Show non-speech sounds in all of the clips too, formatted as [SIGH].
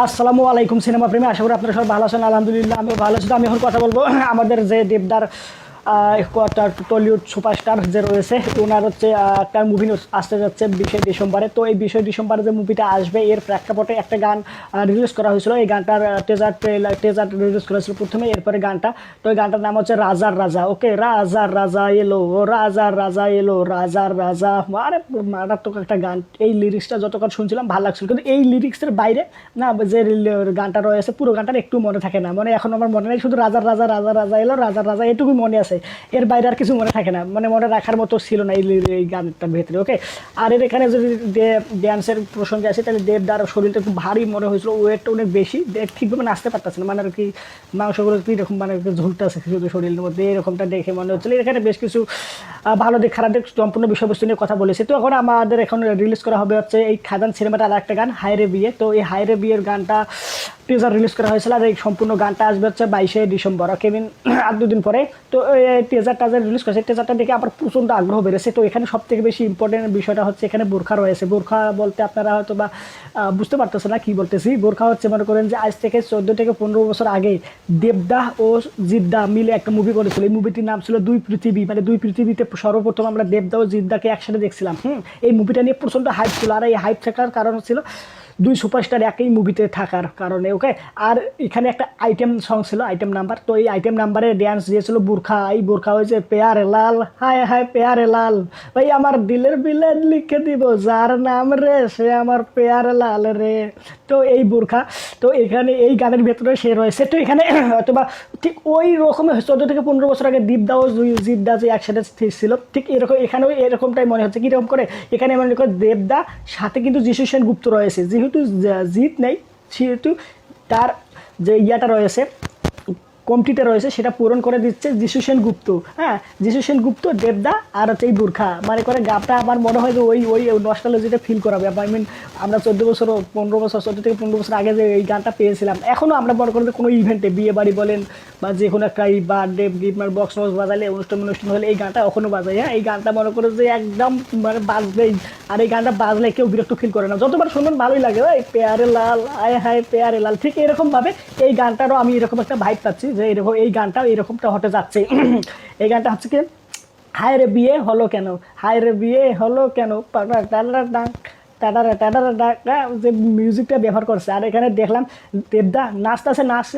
আসসালামু আলাইকুম সিনেমা প্রেমী, আশা করি আপনারা সবাই ভালো আছেন। আলহামদুলিল্লাহ আমি ভালো আছি। আমি এখন কথা বলব আমাদের যে দেবদার টলিউড সুপারস্টার যে রয়েছে ওনার হচ্ছে একটা মুভি আসতে যাচ্ছে বিশে ডিসেম্বরে। তো এই বিশে ডিসেম্বরে যে মুভিটা আসবে, এর প্রেক্ষাপটে একটা গান রিলিজ করা হয়েছিল। এই গানটার টেজার ট্রেলার টেজার রিলিজ করা হয়েছিল প্রথমে, এরপরে গানটা। তো এই গানটার নাম হচ্ছে রাজার রাজা, ওকে? রাজার রাজা এলো রাজার রাজা এলো রাজার রাজা। আরে, মারাত্মক একটা গান। এই লিরিক্সটা যতক্ষণ শুনছিলাম, ভালো লাগছিল। কিন্তু এই লিরিক্সের বাইরে, না, যে গানটা রয়েছে, পুরো গানটার একটু মনে থাকে না। মানে এখন আমার মনে নেই, শুধু রাজার রাজা রাজা রাজা এলো রাজার রাজা এটুকুই মনে আছে। এর বাইরে আর কিছু মনে থাকে না। মানে মনে রাখার মতো ছিল না এই এই গানটার ভেতরে ওকে আর এর এখানে যদি ড্যান্সের প্রসঙ্গে আসে, তাহলে দেবদার শরীরটা খুব ভারী মনে হয়েছিল। ওয়েটটা অনেক বেশি। ঠিকভাবে নাচতে পারতেছে না। মানে আর কি মাংসগুলো কীরকম মানে ঝুলতেছে শুধু শরীরের মধ্যে, এরকমটা দেখে মনে হচ্ছিল। এখানে বেশ কিছু ভালো দিক, খারাপ দিক, সম্পূর্ণ বিষয়বস্তু নিয়ে কথা বলেছি। তো এখন আমাদের এখন রিলিজ করা হবে হচ্ছে এই খাদান সিনেমাটা আর একটা গান হায়রে বিয়ে। তো এই হায়রে বিয়ের গানটা টিজার রিলিজ করা হয়েছিল আর এই সম্পূর্ণ গানটা আসবে হচ্ছে বাইশে ডিসেম্বর ওকে মিন আর দুদিন পরে। তো এই টিজার টাজার রিলিজ করেছে টিজারটা দেখে আমার প্রচণ্ড আগ্রহ বেড়েছে। তো এখানে সব থেকে বেশি ইম্পর্টেন্ট বিষয়টা হচ্ছে এখানে বোরখা রয়েছে। বোরখা বলতে আপনারা হয়তো বা বুঝতে পারতেছে না কি বলতেছি। বোরখা হচ্ছে মনে করেন যে আজ থেকে চোদ্দ থেকে পনেরো বছর আগে দেবদাহ ও জিদ্দা মিলে একটা মুভি করেছিল। এই মুভিটির নাম ছিল দুই পৃথিবী মানে দুই পৃথিবীতে সর্বপ্রথম আমরা দেবদা ও জিদ্দাকে একসাথে দেখছিলাম, হুম? এই মুভিটা নিয়ে প্রচণ্ড হাইপ ছিল। আর এই হাইপ থাকার কারণ ছিল দুই সুপারস্টার একই মুভিতে থাকার কারণে ওকে আর এখানে একটা আইটেম সং ছিল আইটেম নাম্বার তো এই আইটেম নাম্বারে ড্যান্স দিয়েছিল বুরখা। এই বুরখা হয়েছে, পেয়ারে লাল, হায় হায়, পেয়ারে লাল। ভাই, আমার দিলের বিলে লিখে দিব, যার নাম রে, সে আমার পেয়ারে লাল রে। তো এই বুরখা, তো এখানে এই গানের ভেতরে সে রয়েছে। তো এখানে [CLEARS THROAT] অথবা ঠিক ওই রকমের চোদ্দ থেকে পনেরো বছর আগে দীপদা ও জিদ্দা যে একসাথে ছিল, ঠিক এরকম, এখানেও এরকমটাই মনে হচ্ছে। কীরকম করে? এখানে মনে করে, দেবদা, সাথে কিন্তু যিশু সেন গুপ্ত রয়েছে যেহেতু জ- জিৎ নেই, সেহেতু তার যে ইয়াটা রয়েছে, কমটিতে রয়েছে, সেটা পূরণ করে দিচ্ছে যিশু সেন গুপ্ত হ্যাঁ যিশু সেন গুপ্ত দেবদা আর হচ্ছে এই বুর্খা। মানে করে গাবটা আমার মনে হয় যে ওই ওই নস্টালজিটা ফিল করাবে। আই মিন আমরা চোদ্দ বছর পনেরো বছর, চোদ্দ থেকে পনেরো বছর আগে যে এই গানটা পেয়েছিলাম এখনও আমরা মনে করি যে কোনো ইভেন্টে বিয়ে বাড়ি বলেন বা যে কোনো একটা এই বার্থডে গিফট বক্স বক্স বাজালে, অনুষ্ঠান অনুষ্ঠান হলে এই গানটা এখনও বাজায়। হ্যাঁ এই গানটা মনে করো যে একদম মানে বাজবেই। আর এই গানটা বাজলে কেউ বিরক্ত ফিল করে না। যতবার শুনবেন ভালোই লাগে। ওই পেয়ারে লাল, আয় হায় পেয়ারে লাল। ঠিক এরকমভাবে এই গানটারও আমি এরকম একটা ভাইব পাচ্ছি যে এরকম এই গানটাও এরকমটা হতে যাচ্ছে। [CLEARS THROAT] এই গানটা হচ্ছে কি? হায় রে বিয়ে হলো কেন? হায় রে বিয়ে হলো কেন? পাটা টাটারা টাটারা হ্যাঁ, যে মিউজিকটা ব্যবহার করছে। আর এখানে দেখলাম দেবদা নাচতেছে নাচ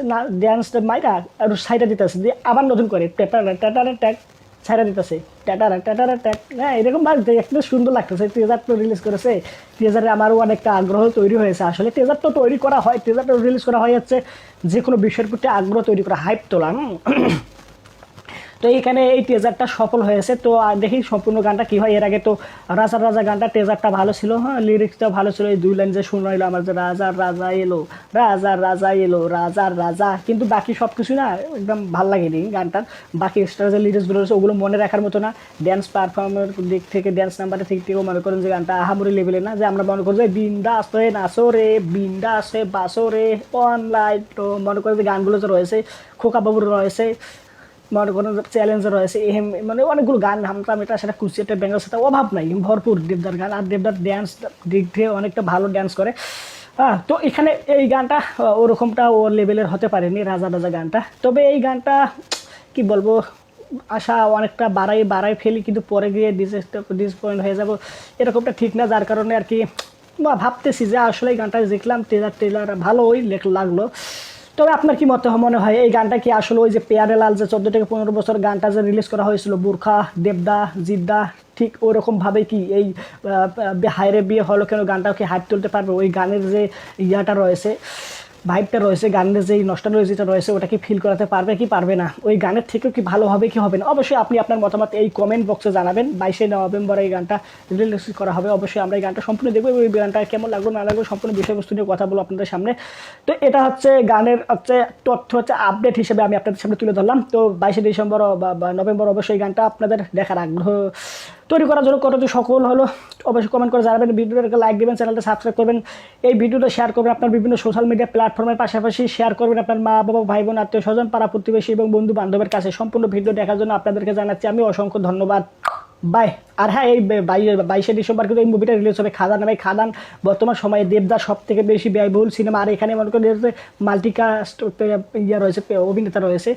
ড্যান্স মাইরা আর সাইডে দিতেছে দিয়ে আবার নতুন করে টাটারা টাটারা ট্যাক ছাইরা দিতেছে। টাটারা টাটারা ট্যাক হ্যাঁ এরকম ভাবে দেখতে সুন্দর লাগতেছে। টিজার তো রিলিজ করেছে। টিজারে আমারও অনেকটা আগ্রহ তৈরি হয়েছে। আসলে টিজার তো তৈরি করা হয় টিজারটা রিলিজ করা হয় হচ্ছে যে কোনো বিষয়ের প্রতি আগ্রহ তৈরি করা হাইপ তোলা। তো এখানে এই টেজারটা সফল হয়েছে। তো দেখি সম্পূর্ণ গানটা কি হয়। এর আগে তো রাজার রাজা গানটা টেজারটা ভালো ছিল হ্যাঁ লিরিক্সটা ভালো ছিল। এই দুই লাইন যে শোনাইলো আমার যে রাজার রাজা এলো রাজার রাজা এলো রাজার রাজা। কিন্তু বাকি সব কিছু না, একদম ভালো লাগেনি গানটার। বাকি এক্সট্রা যে লিরিক্সগুলো রয়েছে, ওগুলো মনে রাখার মতো না। ড্যান্স পারফর্মের দিক থেকে ড্যান্স নাম্বারের দিক থেকেও মনে করেন যে গানটা আহামরি লেভেলে না, যে আমরা মনে করি যে বিন্দাস হয়ে নাচো রে, বিন্দাস হয়ে বাসো রে অনলাইন তো মনে করেন যে গানগুলো যে রয়েছে খোকা বাবুর রয়েছে মনে করেন চ্যালেঞ্জ রয়েছে এহেম মানে অনেকগুলো গান হামতাম, এটা সেটা কুচিয়াটা বেঙ্গল সাথে, অভাব নাই, ভরপুর দেবদার গান, আর দেবদার ড্যান্স দিক থেকে অনেকটা ভালো ড্যান্স করে। হ্যাঁ তো এখানে এই গানটা ওরকমটা ও লেভেলের হতে পারেনি, রাজা রাজা গানটা। তবে এই গানটা, কি বলব, আশা অনেকটা বাড়াই বাড়াই ফেলি, কিন্তু পরে গিয়ে ডিসপয়েন্ট হয়ে যাব, এরকমটা ঠিক না, যার কারণে আর কি ভাবতেছি যে আসলে এই গানটা দেখলাম ট্রেলার ট্রেলার লেখ- লাগল। তবে আপনার কি মতে মনে হয় এই গানটা কি আসলে ওই যে পেয়ারে লাল যে চোদ্দ থেকে পনেরো বছর গানটা যে রিলিজ করা হয়েছিল, বুর্খা, দেবদা, জিদ্দা, ঠিক ওরকম ভাবে কি এই হাইরে বিয়ে হলো কেন গানটাও কি হাইপ তুলতে পারবে? ওই গানের যে ইয়াটা রয়েছে ভাইবটা রয়েছে, গানের যে নস্টালজিটা রয়েছে ওটা কি ফিল করাতে পারবে কি পারবে না? ওই গানের থেকেও কি ভালো হবে কি হবে না? অবশ্যই আপনি আপনার মতামত এই কমেন্ট বক্সে জানাবেন। বাইশে নভেম্বর এই গানটা রিলিজ করা হবে। অবশ্যই আমরা এই গানটা সম্পূর্ণ দেখব এবং এই গানটা কেমন লাগল, না লাগল, সম্পূর্ণ বিষয়বস্তু নিয়ে কথা বলব আপনাদের সামনে। তো এটা হচ্ছে গানের হচ্ছে তথ্য, হচ্ছে আপডেট হিসেবে আমি আপনাদের সামনে তুলে ধরলাম। তো বাইশে ডিসেম্বর বা- নভেম্বর অবশ্যই গানটা আপনাদের দেখার আগ্রহ তৈরি করার জন্য কতটি সকল হলো, অবশ্যই কমেন্ট করে জানাবেন। ভিডিওটাকে লাইক দেবেন চ্যানেলটা সাবস্ক্রাইব করবেন। এই ভিডিওটা শেয়ার করবেন আপনার বিভিন্ন সোশ্যাল মিডিয়া প্ল্যাটফর্মের পাশাপাশি শেয়ার করবেন আপনার মা, বাবা ভাই বোন আত্মীয় স্বজন, পাড়া প্রতিবেশী এবং বন্ধু বান্ধবের কাছে। সম্পূর্ণ ভিডিও দেখার জন্য আপনাদেরকে জানাচ্ছি। আমি অসংখ্য ধন্যবাদ। বাই আর হ্যাঁ এই বাইশে ডিসেম্বর কিন্তু এই মুভিটা রিলিজ হবে। খাদান নামে খাদান বর্তমান সময়ে দেবদার সব থেকে বেশি ব্যয়বহুল সিনেমা আর এখানে মনে করেন মাল্টিকাস্ট ইয়ে রয়েছে অভিনেতা রয়েছে।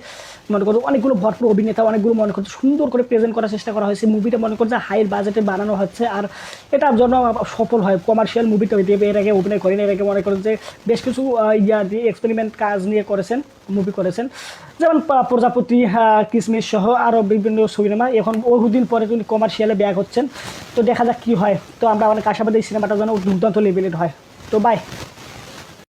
মনে করো অনেকগুলো ভরপুর অভিনেতা অনেকগুলো মনে করছে সুন্দর করে প্রেজেন্ট করার চেষ্টা করা হয়েছে। মুভিটা মনে করছে হাইয়ের বাজেটে বানানো হচ্ছে। আর এটার জন্য সফল হয়। কমার্শিয়াল মুভিটা দেবে এর আগে অভিনয় করেন। এর আগে মনে করেন যে বেশ কিছু ইয়া দিয়ে এক্সপেরিমেন্ট কাজ নিয়ে করেছেন মুভি করেছেন। যেমন প্রজাপতি আহ, কিসমিস সহ আরও বিভিন্ন সিনেমা এখন বহুদিন পরে তিনি কমার্শিয়ালে ব্যাক হচ্ছেন। তো দেখা যাক কী হয়। তো আমরা অনেক আশাবাদী সিনেমাটা যেন দুর্দান্ত লেভেলের হয়। তো বাই